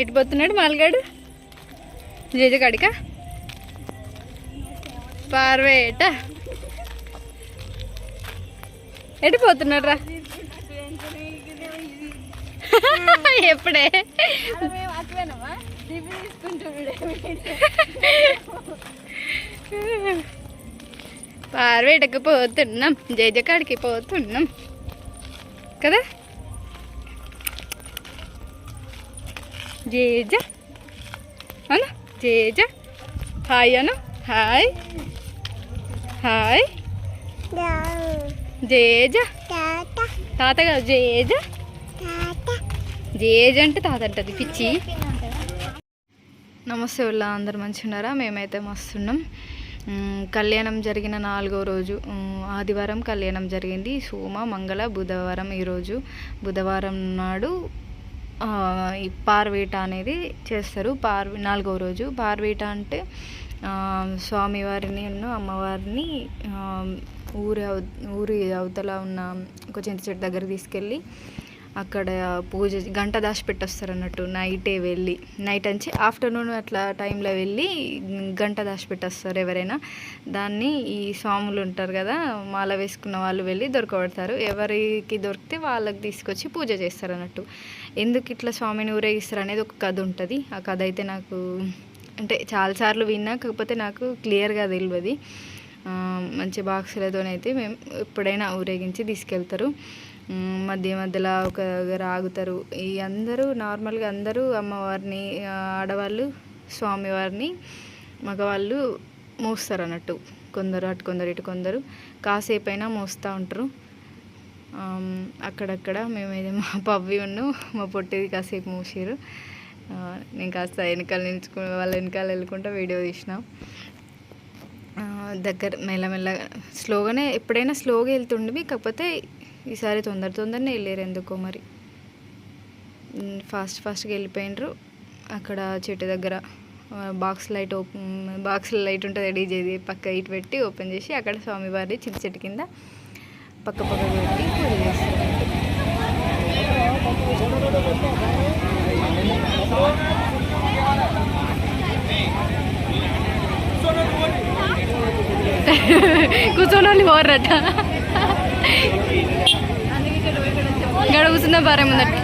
ఎటు పోతున్నాడు మాల్గాడు? జేజ కాడికా? పార్వేట. ఎటు పోతున్నాడు రా? ఎప్పుడే? పార్వేటకు పోతున్నాం జేజ కాడికి పోతున్నాం. కదా? జేజ అను జేజ హాయ్ అను హాయ్ హాయ్ జేజ తాత కాదు జేజ జేజ అంటే తాత అంటది పిచ్చి. నమస్తే వాళ్ళ అందరు మంచిగా ఉన్నారా మేమైతే మస్తున్నాం. కళ్యాణం జరిగిన నాలుగో రోజు. ఆదివారం కళ్యాణం జరిగింది. సోమ మంగళ బుధవారం ఈరోజు బుధవారం నాడు ఈ పార్వేట అనేది చేస్తారు. పార్వి నాలుగవ రోజు పార్వేట అంటే స్వామివారిని అమ్మవారిని ఊరి అవ ఊరి అవతల ఉన్న ఒక చింత చెట్టు దగ్గర తీసుకెళ్ళి అక్కడ పూజ గంట దాచి పెట్టొస్తారు అన్నట్టు నైటే వెళ్ళి నైట్ అంచి ఆఫ్టర్నూన్ అట్లా టైంలో వెళ్ళి గంట దాచి పెట్టొస్తారు ఎవరైనా. దాన్ని ఈ స్వాములు ఉంటారు కదా మాల వేసుకున్న వాళ్ళు వెళ్ళి దొరకబడతారు. ఎవరికి దొరికితే వాళ్ళకి తీసుకొచ్చి పూజ చేస్తారు అన్నట్టు ఎందుకు ఇట్లా స్వామిని ఊరేగిస్తారు అనేది ఒక కథ ఉంటుంది. ఆ కథ అయితే నాకు అంటే చాలాసార్లు విన్నా కాకపోతే నాకు క్లియర్గా తెలియదు మంచి బాక్సులతోనైతే మేము ఎప్పుడైనా ఊరేగించి తీసుకెళ్తారు. మధ్య మధ్యలో ఒక దగ్గర ఆగుతారు. ఈ అందరూ నార్మల్గా అందరూ అమ్మవారిని ఆడవాళ్ళు స్వామివారిని మగవాళ్ళు మోస్తారు అన్నట్టు కొందరు అటు కొందరు ఇటు కొందరు కాసేపు అయినా మోస్తూ ఉంటారు. అక్కడక్కడ మేమైతే మా పవ్వి ఉన్ను మా పొట్టిది కాసేపు మూసారు. నేను కాస్త వెనకాల నిలుచుకు వాళ్ళ వెనకాల వెళ్ళకుండా వీడియో తీసినాం. దగ్గర మెల్లమెల్లగా స్లోగానే ఎప్పుడైనా స్లోగా వెళ్తుండేవి కాకపోతే ఈసారి తొందర తొందరనే వెళ్ళారు ఎందుకో మరి. ఫాస్ట్ ఫాస్ట్గా వెళ్ళిపోయినరు. అక్కడ చెట్టు దగ్గర box light open box light ఉంటుంది డీజేది పక్క ఇటు పెట్టి ఓపెన్ చేసి అక్కడ స్వామివారి చిన్న చెట్టు కింద పక్క పక్క పెట్టి పూజ చేస్తారు. కూర్చొని పోరట గడుగుతున్న భారం భార్య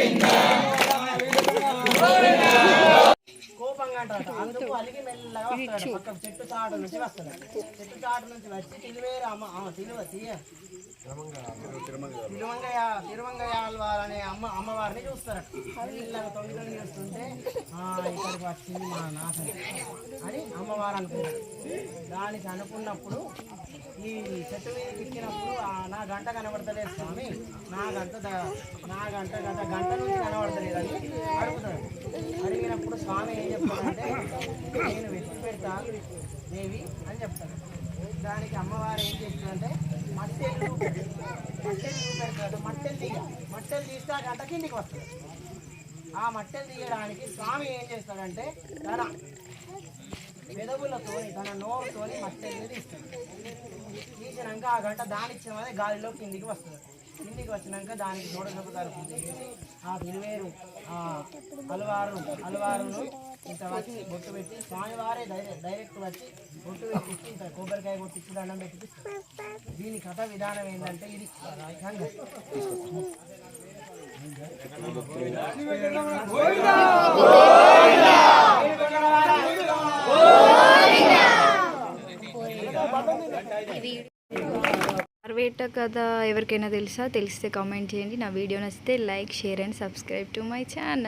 చెట్టు చాటు నుంచి వస్తాడు. చెట్టు చాటు నుంచి వచ్చి తిరువేరు అమ్మ తిరువ అనే అమ్మ అమ్మవారిని మెల్లగా తొంగి తొంగి చూస్తుంటే "ఆ, ఇక్కడికి వచ్చింది మా నాశనం అని అమ్మవారు అనుకుంటారు. దానికి అనుకున్నప్పుడు ఈ చెట్టు మీదకి ఎక్కినప్పుడు "ఆ, నా గంట కనబడతలేదు స్వామి. నా గంట నా గంట గంట గంట నుంచి కనబడతలేదు అని అడుగుతాడు అడిగినప్పుడు స్వామి ఏం చెప్తాడంటే నేను వెతికి పెడతా దేవి అని చెప్తాడు దానికి అమ్మవారు ఏం చేస్తుందంటే మట్టెలు మట్టెలు చూపెడతాడు మట్టెలు తీయ మట్టెలు తీస్తే ఆ గంట కిందికి వస్తుంది. ఆ మట్టెలు తీయడానికి స్వామి ఏం చేస్తాడంటే తన పెదవులతో తన నోరుతోని మట్టెల్ని తీస్తాడు. తీసినాక ఆ గంట దానిచ్చామని గాలిలో కిందికి వస్తుంది కిందికి వచ్చినాక దానికి చూడసపు తరపు ఆ తిరువేరు ఆ అలవారు అలవారును ఇంత వచ్చి బొట్టు పెట్టి స్వామివారే డైరెక్ట్ డైరెక్ట్ వచ్చి బొట్టు పెట్టించి ఇంత కొబ్బరికాయ కొట్టించి దండం పెట్టించి దీని కథ విధానం ఏంటంటే ఇది. వేట కథ ఎవరికైనా తెలుసా? తెలిస్తే కామెంట్ చేయండి. నా వీడియో నచ్చితే like share and subscribe to my channel